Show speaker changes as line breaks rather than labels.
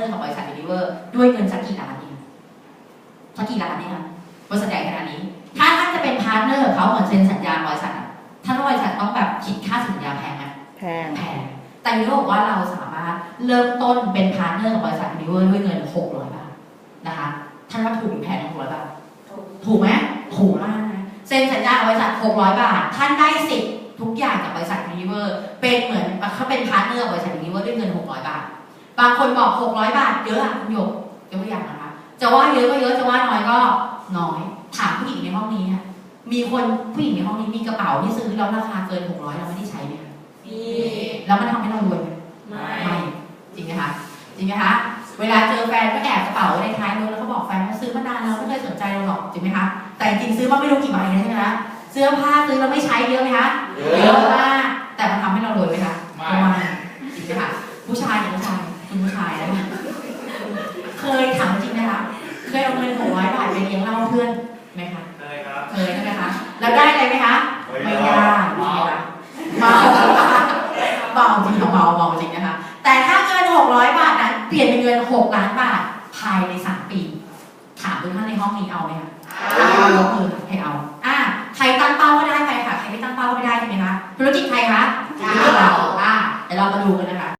อร์กับบริษัทยูนิเวอร์ด้วยเงินสักกี่ล้านเองสักกี่ล้านเนี่ยคะบริษัทใหญ่ขนาดนี้ ถ้าท่านจะเป็นพาร์ทเนอร์กับเขาเหมือนเซ็นสัญญาบริษัทอะท่านว่าบริษัทต้องแบบคิดค่าสัญญาแพงไหม
แพง
แพงแต่ยูนิเวอร์บอกว่าเราสามารถเริ่มต้นเป็นพาร์ทเนอร์กับบริษัทยูนิเวอร์ด้วยเงิน600บาทนะคะท่านว่าถูกหรือแพง600บาทถูกไหมถูกมากนะเซ็นสัญญากับบริษัท600บาท ท่านได้สิทธิ์ทุกอย่างกับบริษัทยูนิเวอร์เป็นเหมือนเขาเป็นพาร์ทเนอร์กับบริษัทยูนิเวอร์ด้วยเงิน600บาท บางคนบอก600บาทเยอะอะคุณหยกยกตัวอย่างนะคะ จะว่าเยอะก็เยอะจะว่าน้อยก็น้อย ถามผู้หญิงในห้องนี้อะมีคนผู้หญิงในห้องนี้มีกระเป๋าที่ซื้อแล้วราคาเกิน600เราไม่ได้ใช้ไหมคะ
มี
แล้วมันทำให้เรารวยไหม
ไม่
ไม่จริงไหมคะจริงไหมคะเวลาเจอแฟนก็แอบกระเป๋าในท้ายรถแล้วก็บอกแฟนว่าซื้อมานานแล้วไม่เคยสนใจเราหรอกจริงไหมคะแต่จริงๆซื้อมาไม่รู้กี่ใบนะใช่ไหมคะเสื้อผ้าซื้อเราไม่ใช้เยอะไหมคะเยอะ คุณผู้ชายนะคะเคยถามจริงนะคะ เคยเอาเงินหกร้อยบาทไปเลี้ยงเหล้าเพื่อนไหมคะ
เคยครับ
เคยใช่ไหมคะ แล้วได้อะไรไหมคะ ไม่ได้เมาเมาเมาจริงค่ะเมาเมาจริงนะคะ แต่ถ้าเงิน600บาทนั้นเปลี่ยนเป็นเงิน6ล้านบาทภายใน3ปี ถามทุกท่านในห้องนี้เอาไหมคะเอายกมือให้เอา อะใครตั้งเป้าก็ได้ไปค่ะ ใครไม่ตั้งเป้าก็ไม่ได้ใช่ไหมคะ ธุรกิจใครคะธุรกิจเราอะเดี๋ยวเรามาดูกันนะคะ